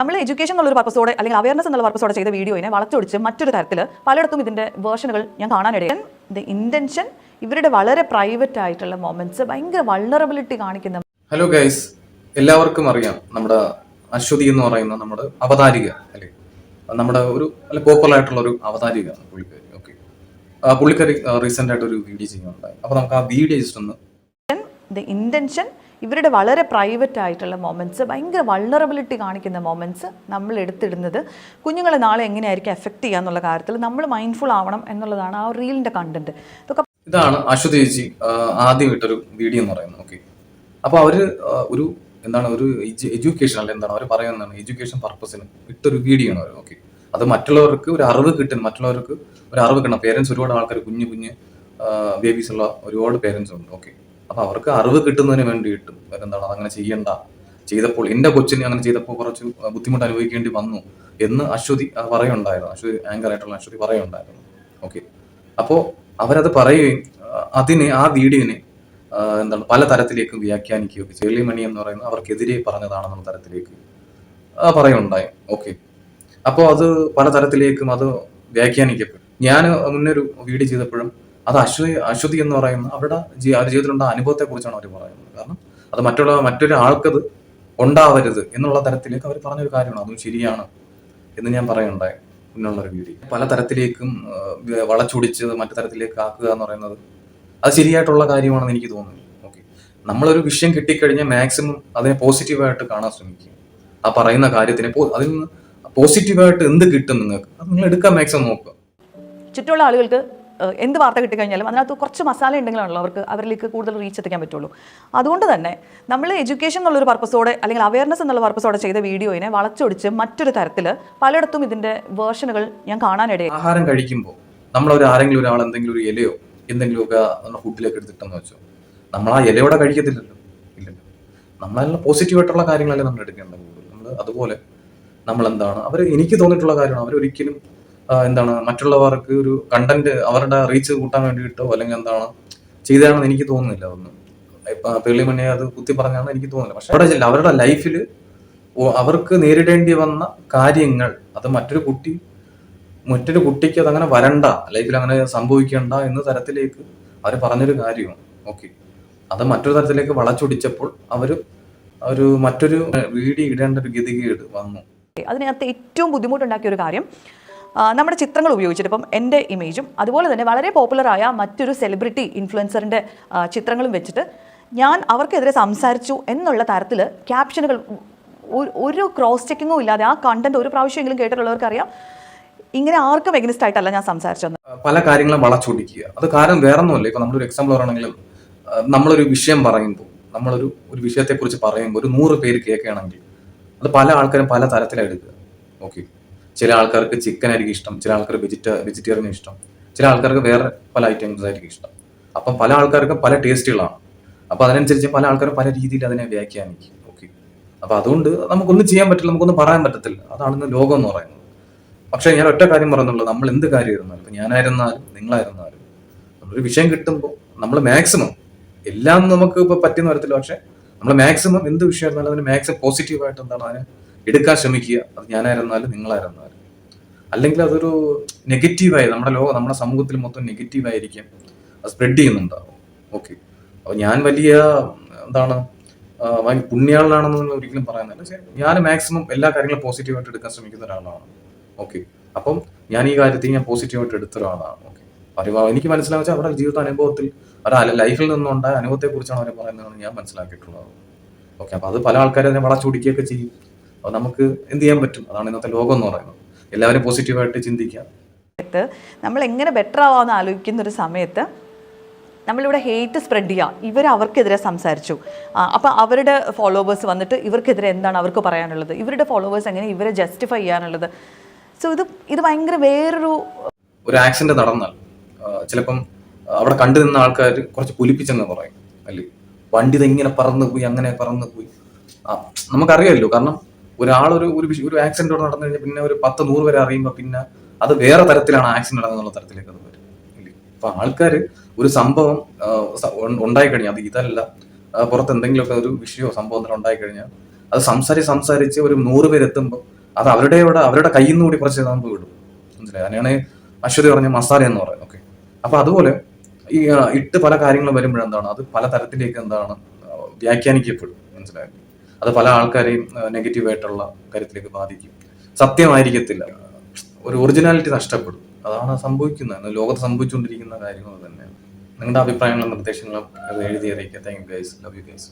നമ്മൾ എഡ്യൂക്കേഷൻ എന്നുള്ള പർപ്പസോടെ അല്ലെങ്കിൽ അവയർനെസ് എന്നുള്ള പർപ്പസോടെ ചെയ്ത വീഡിയോയിനെ വളച്ചൊടിച്ച് മറ്റൊരു തരത്തിൽ പലയിടത്തും ഇതിന്റെ വേർഷനുകൾ ഞാൻ കാണാനിടയിൽ ദ ഇന്റൻഷൻ ഇവരുടെ വളരെ പ്രൈവറ്റ് ആയിട്ടുള്ള മൊമെന്റ്സ് ഭയങ്കര വൾണറബിലിറ്റി കാണിക്കുന്ന ഹലോ ഗൈസ് എല്ലാവർക്കും അറിയാം നമ്മുടെ അശ്വതി എന്ന് പറയുന്ന നമ്മുടെ അവതാരിക അല്ലേ? നമ്മുടെ ഒരു അല്ല പോപ്പുലർ ആയിട്ടുള്ള ഒരു അവതാരിക പുള്ളിക്കാരി. ഓക്കെ പുള്ളിക്കാരി റീസെന്റ് ആയിട്ട് ഒരു വീഡിയോ ചെയ്യുന്നുണ്ടായി. അപ്പൊ നമുക്ക് ആ വീഡിയോ ജസ്റ്റ് ഒന്ന് ദ ഇന്റൻഷൻ ഇവരുടെ വളരെ പ്രൈവറ്റ് ആയിട്ടുള്ള മൊമെന്റ്സ് ഭയങ്കര വൾണറബിലിറ്റി കാണിക്കുന്ന മൊമെന്റ്സ് നമ്മൾ എടുത്തിടുന്നത് കുഞ്ഞുങ്ങളെ നാളെ എങ്ങനെയായിരിക്കും എഫക്റ്റ് ചെയ്യുക എന്നുള്ള കാര്യത്തിൽ നമ്മൾ മൈൻഡ്ഫുൾ ആവണം എന്നുള്ളതാണ് ആ റീലിന്റെ കണ്ടന്റ് ഇതൊക്കെ ഇതാണ് അശ്വതി ചേച്ചി ആദ്യമായിട്ടൊരു ആദ്യം വീഡിയോ എന്ന് പറയുന്നത്. ഓക്കെ അപ്പൊ അവർ ഒരു എന്താണ് ഒരു എഡ്യൂക്കേഷൻ അല്ല എന്താണ് അവർ പറയുന്നതാണ് എഡ്യൂക്കേഷൻ പർപ്പസിന് ഇട്ടൊരു വീഡിയോ ആണ് അവർ ഓക്കെ അത് മറ്റുള്ളവർക്ക് ഒരു അറിവ് കിട്ടും മറ്റുള്ളവർക്ക് ഒരു അറിവ് കിട്ടണം. പേരൻസ് ഒരുപാട് ആൾക്കാർ കുഞ്ഞു കുഞ്ഞ് ബേബീസ് ഉള്ള ഒരുപാട് പേരൻസ് ഉണ്ട്. ഓക്കെ അപ്പൊ അവർക്ക് അറിവ് കിട്ടുന്നതിന് വേണ്ടിയിട്ട് എന്താണ് അതങ്ങനെ ചെയ്യണ്ട. ചെയ്തപ്പോൾ എന്റെ കൊച്ചിനെ അങ്ങനെ ചെയ്തപ്പോൾ കുറച്ച് ബുദ്ധിമുട്ട് അനുഭവിക്കേണ്ടി വന്നു എന്ന് അശ്വതി പറയുണ്ടായിരുന്നു. അശ്വതി ആങ്കർ ആയിട്ടുള്ള അശ്വതി പറയുണ്ടായിരുന്നു. ഓക്കെ അപ്പോ അവരത് പറയുകയും അതിനെ ആ വീഡിയോനെ എന്താണ് പല തരത്തിലേക്കും വ്യാഖ്യാനിക്കുകയൊക്കെ ചെള്ളിമണി എന്ന് പറയുന്നത് അവർക്കെതിരെ പറഞ്ഞതാണെന്നുള്ള തരത്തിലേക്ക് പറയുണ്ടായി ഓക്കെ അപ്പോൾ അത് പല തരത്തിലേക്കും അത് വ്യാഖ്യാനിക്കപ്പെട്ടു. ഞാൻ മുന്നൊരു വീഡിയോ ചെയ്തപ്പോഴും അത് അശ്വതി അശ്വതി എന്ന് പറയുന്ന അവരുടെ ജീ- അവരുടെ ജീവിതത്തിലുണ്ട അനുഭവത്തെ കുറിച്ചാണ് അവർ പറയുന്നത്. കാരണം അത് മറ്റുള്ള മറ്റൊരാൾക്കത് ഉണ്ടാവരുത് എന്നുള്ള തരത്തിലേക്ക് അവർ പറഞ്ഞൊരു കാര്യമാണ്. അതും ശരിയാണ് എന്ന് ഞാൻ പറയുണ്ടായി മുന്നുള്ള ഒരു വീഡിയോ പല തരത്തിലേക്കും വളച്ചൊടിച്ച് മറ്റു തരത്തിലേക്ക് ആക്കുക എന്ന് പറയുന്നത് അത് ശരിയായിട്ടുള്ള കാര്യമാണെന്ന് എനിക്ക് തോന്നുന്നു. ഓക്കെ. നമ്മളൊരു വിഷയം കിട്ടിക്കഴിഞ്ഞാൽ മാക്സിമം അതിനെ പോസിറ്റീവായിട്ട് കാണാൻ ശ്രമിക്കുക ആ പറയുന്ന കാര്യത്തിനെ അതിൽ നിന്ന് പോസിറ്റീവായിട്ട് എന്ത് കിട്ടും നിങ്ങൾക്ക്? അത് നിങ്ങൾ എടുക്കാൻ മാക്സിമം നോക്കുക. ചുറ്റുള്ള ആളുകൾക്ക് എന്ത് വാർത്ത കിട്ടിക്കഴിഞ്ഞാലും അതിനകത്ത് കുറച്ച് മസാല ഉണ്ടെങ്കിലാണല്ലോ അവർക്ക് അവരിലേക്ക് കൂടുതൽ റീച്ച് എത്തിക്കാൻ പറ്റുള്ളൂ. അതുകൊണ്ട് തന്നെ നമ്മൾ എഡ്യൂക്കേഷൻ എന്നുള്ളൊരു പർപ്പസോടെ അല്ലെങ്കിൽ അവയർനെസ് എന്നുള്ള പർപ്പസോടെ ചെയ്ത വീഡിയോയിനെ വളച്ചൊടിച്ച് മറ്റൊരു തരത്തിൽ പലയിടത്തും ഇതിന്റെ വേർഷനുകൾ ഞാൻ കാണാനിടയായി. ആഹാരം കഴിക്കുമ്പോൾ നമ്മളൊരു ആരെങ്കിലും ഒരാൾ എന്തെങ്കിലും ഒരു ഇലയോ എന്തെങ്കിലുമൊക്കെ നമ്മുടെ ഫുഡിലേക്ക് എടുത്തിട്ടെന്ന് വെച്ചോ നമ്മൾ ആ ഇലയോടെ കഴിക്കത്തില്ലല്ലോ. ഇല്ലല്ലോ. നമ്മളെല്ലാം പോസിറ്റീവായിട്ടുള്ള കാര്യങ്ങളല്ലേ നമ്മൾ എടുക്കേണ്ടത് നമ്മൾ അതുപോലെ നമ്മൾ എന്താണ് അവർ എനിക്ക് തോന്നിയിട്ടുള്ള കാര്യമാണ്. അവരൊരിക്കലും എന്താണ് മറ്റുള്ളവർക്ക് ഒരു കണ്ടന്റ് അവരുടെ റീച്ച് കൂട്ടാൻ വേണ്ടിയിട്ടോ അല്ലെങ്കിൽ എന്താണ് ചെയ്തതാണെന്ന് എനിക്ക് തോന്നുന്നില്ല അതൊന്നും. ഇപ്പൊ പെള്ളിമണ്ണെ അത് കുത്തി പറഞ്ഞാണെന്ന് എനിക്ക് തോന്നുന്നില്ല. പക്ഷെ അവിടെ അവരുടെ ലൈഫിൽ അവർക്ക് നേരിടേണ്ടി വന്ന കാര്യങ്ങൾ അത് മറ്റൊരു കുട്ടി മറ്റൊരു കുട്ടിക്ക് അതങ്ങനെ വരണ്ട ലൈഫിൽ അങ്ങനെ സംഭവിക്കണ്ട എന്ന തരത്തിലേക്ക് അവർ പറഞ്ഞൊരു കാര്യമാണ് ഓക്കെ അത് മറ്റൊരു തരത്തിലേക്ക് വളച്ചൊടിച്ചപ്പോൾ അവർ ഒരു മറ്റൊരു വീഡിയോ ഇടേണ്ട ഒരു ഗതികേട് വന്നു. അതിനകത്ത് ഏറ്റവും ബുദ്ധിമുട്ടുണ്ടാക്കിയ ഒരു കാര്യം നമ്മുടെ ചിത്രങ്ങൾ ഉപയോഗിച്ചിട്ട് ഇപ്പം എന്റെ ഇമേജും അതുപോലെ തന്നെ വളരെ പോപ്പുലറായ മറ്റൊരു സെലിബ്രിറ്റി ഇൻഫ്ലുവൻസറിന്റെ ചിത്രങ്ങളും വെച്ചിട്ട് ഞാൻ അവർക്കെതിരെ സംസാരിച്ചു എന്നുള്ള തരത്തിൽ ക്യാപ്ഷനുകൾ ഒരു- ക്രോസ് ചെക്കിങ്ങും ഇല്ലാതെ ആ കണ്ടന്റ് ഒരു പ്രാവശ്യമെങ്കിലും കേട്ടിട്ടുള്ളവർക്കറിയാം. ഇങ്ങനെ ആർക്കും എഗ്നിസ്റ്റ് ആയിട്ടല്ല ഞാൻ സംസാരിച്ചത്. പല കാര്യങ്ങളും വളച്ചൊടിക്കുക. അത് കാരണം വേറൊന്നുമല്ല. ഇപ്പൊ നമ്മളൊരു എക്സാമ്പിൾ പറയുകയാണെങ്കിലും നമ്മളൊരു വിഷയം പറയുമ്പോൾ നമ്മളൊരു ഒരു വിഷയത്തെക്കുറിച്ച് പറയുമ്പോൾ ഒരു നൂറ് പേര് കേൾക്കുകയാണെങ്കിൽ അത് പല ആൾക്കാരും പല തരത്തിലാണ് എടുക്കുക. ഓക്കെ ചില ആൾക്കാർക്ക് ചിക്കൻ ആയിരിക്കും ഇഷ്ടം ചില ആൾക്കാർക്ക് വെജിറ്റ വെജിറ്റേറിയൻ ഇഷ്ടം ചില ആൾക്കാർക്ക് വേറെ പല ഐറ്റംസ് ആയിരിക്കും ഇഷ്ടം. അപ്പം പല ആൾക്കാർക്കും പല ടേസ്റ്റുകളാണ് അപ്പോൾ അതിനനുസരിച്ച് പല ആൾക്കാരും പല രീതിയിൽ അതിനെ വ്യാഖ്യാനിക്കും. ഓക്കെ. അപ്പോൾ അതുകൊണ്ട് നമുക്കൊന്നും ചെയ്യാൻ പറ്റില്ല നമുക്കൊന്നും പറയാൻ പറ്റത്തില്ല. അതാണ് ഇന്ന് ലോകം എന്ന് പറയുന്നത്. പക്ഷേ ഞാൻ ഒറ്റ കാര്യം പറയുന്നുള്ളൂ നമ്മൾ എന്ത് കാര്യമായിരുന്നാലും ഇപ്പം ഞാനായിരുന്നാലും നിങ്ങളായിരുന്നാലും നമ്മളൊരു വിഷയം കിട്ടുമ്പോൾ നമ്മൾ മാക്സിമം എല്ലാം നമുക്ക് ഇപ്പോൾ പറ്റുന്ന വരത്തില്ല പക്ഷേ നമ്മൾ മാക്സിമം എന്ത് വിഷയമായിരുന്നാലും അതിന് മാക്സിമം പോസിറ്റീവായിട്ട് എന്താണ് അതിനെ എടുക്കാൻ ശ്രമിക്കുക. അത് ഞാനായിരുന്നാലും നിങ്ങളായിരുന്നാലും. അല്ലെങ്കിൽ അതൊരു നെഗറ്റീവായി നമ്മുടെ ലോകം നമ്മുടെ സമൂഹത്തിൽ മൊത്തം നെഗറ്റീവായിരിക്കും അത് സ്പ്രെഡ് ചെയ്യുന്നുണ്ടാവും. ഓക്കെ അപ്പോൾ ഞാൻ വലിയ എന്താണ് ഭയങ്കര പുണ്യാളനാണെന്ന് ഒരിക്കലും പറയുന്നില്ല പക്ഷേ ഞാൻ മാക്സിമം എല്ലാ കാര്യങ്ങളും പോസിറ്റീവായിട്ട് എടുക്കാൻ ശ്രമിക്കുന്ന ഒരാളാണ്. ഓക്കെ അപ്പം ഞാൻ ഈ കാര്യത്തിൽ ഞാൻ പോസിറ്റീവായിട്ട് എടുത്ത ഒരാളാണ്. ഓക്കെ പറയുമ്പോൾ എനിക്ക് മനസ്സിലാവുക അവരുടെ ജീവിത അനുഭവത്തിൽ അവരുടെ ലൈഫിൽ നിന്നുണ്ടായ അനുഭവത്തെക്കുറിച്ചാണ് അവർ പറയുന്നതെന്ന് ഞാൻ മനസ്സിലാക്കിയിട്ടുള്ളത്. ഓക്കെ അപ്പോൾ അത് പല ആൾക്കാരും അതിനെ വളച്ചൊടിക്കുകയൊക്കെ ചെയ്യും. അപ്പൊ നമുക്ക് എന്ത് ചെയ്യാൻ പറ്റും? അതാണ് ഇന്നത്തെ ലോകം എന്ന് പറയുന്നത്. എല്ലാവരും പോസിറ്റീവായിട്ട് ചിന്തിക്കുക. നമ്മൾ എങ്ങനെ ബെറ്റർ ആവാമെന്ന് ആലോചിക്കുന്ന ഒരു സമയത്ത് നമ്മളിവിടെ ഹേറ്റ് സ്പ്രെഡ് ചെയ്യുക ഇവർ അവർക്കെതിരെ സംസാരിച്ചു. അപ്പോൾ അവരുടെ ഫോളോവേഴ്സ് വന്നിട്ട് ഇവർക്കെതിരെ എന്താണ് അവർക്ക് പറയാനുള്ളത്? ഇവരുടെ ഫോളോവേഴ്സ് എങ്ങനെ ഇവരെ ജസ്റ്റിഫൈ ചെയ്യാനുള്ളത്? സോ ഇത് ഇത് ഭയങ്കര വേറൊരു ഒരു ആക്സിഡന്റ് നടന്നാൽ ചിലപ്പം അവിടെ കണ്ടു നിന്ന ആൾക്കാർ കുറച്ച് പുലിപ്പിച്ചെന്ന് പറയും. അല്ലേ? വണ്ടി ഇങ്ങനെ പറന്നു പോയി അങ്ങനെ പറന്നു പോയി. നമുക്കറിയാമല്ലോ കാരണം ഒരാളൊരു ഒരു ഒരു ആക്സിഡന്റ് നടന്നു കഴിഞ്ഞാൽ പിന്നെ ഒരു പത്ത് നൂറ് വരെ അറിയുമ്പോൾ പിന്നെ അത് വേറെ തരത്തിലാണ് ആക്സിഡന്റ് നടന്നുള്ള തരത്തിലേക്ക് അത് വരും. അപ്പൊ ആൾക്കാർ ഒരു സംഭവം ഉണ്ടായി കഴിഞ്ഞാൽ അത് ഇതല്ല പുറത്ത് എന്തെങ്കിലുമൊക്കെ ഒരു വിഷയമോ സംഭവം ഉണ്ടായി കഴിഞ്ഞാൽ അത് സംസാരിച്ച് സംസാരിച്ച് ഒരു നൂറ് പേരെത്തുമ്പോൾ അത് അവരുടെ ഇവിടെ അവരുടെ കയ്യിൽ നിന്ന് കൂടി കുറച്ച് നമുക്ക് വിടും. മനസ്സിലായി? അതിനാണ് അശ്വതി പറഞ്ഞ മസാല എന്ന് പറയുന്നത്. ഓക്കെ. അപ്പൊ അതുപോലെ ഈ ഇട്ട് പല കാര്യങ്ങളും വരുമ്പോഴെന്താണ്? അത് പല തരത്തിലേക്ക് എന്താണ് വ്യാഖ്യാനിക്കപ്പെടും. മനസ്സിലായി? അത് പല ആൾക്കാരെയും നെഗറ്റീവായിട്ടുള്ള കാര്യത്തിലേക്ക് ബാധിക്കും. സത്യമായിരിക്കത്തില്ല. ഒരു ഒറിജിനാലിറ്റി നഷ്ടപ്പെടും. അതാണ് സംഭവിക്കുന്നത്. ലോകത്ത് സംഭവിച്ചുകൊണ്ടിരിക്കുന്ന കാര്യങ്ങൾ തന്നെയാണ്. നിങ്ങളുടെ അഭിപ്രായങ്ങളും നിർദ്ദേശങ്ങളും എഴുതി അറിയിക്കുക. Thank you guys love you guys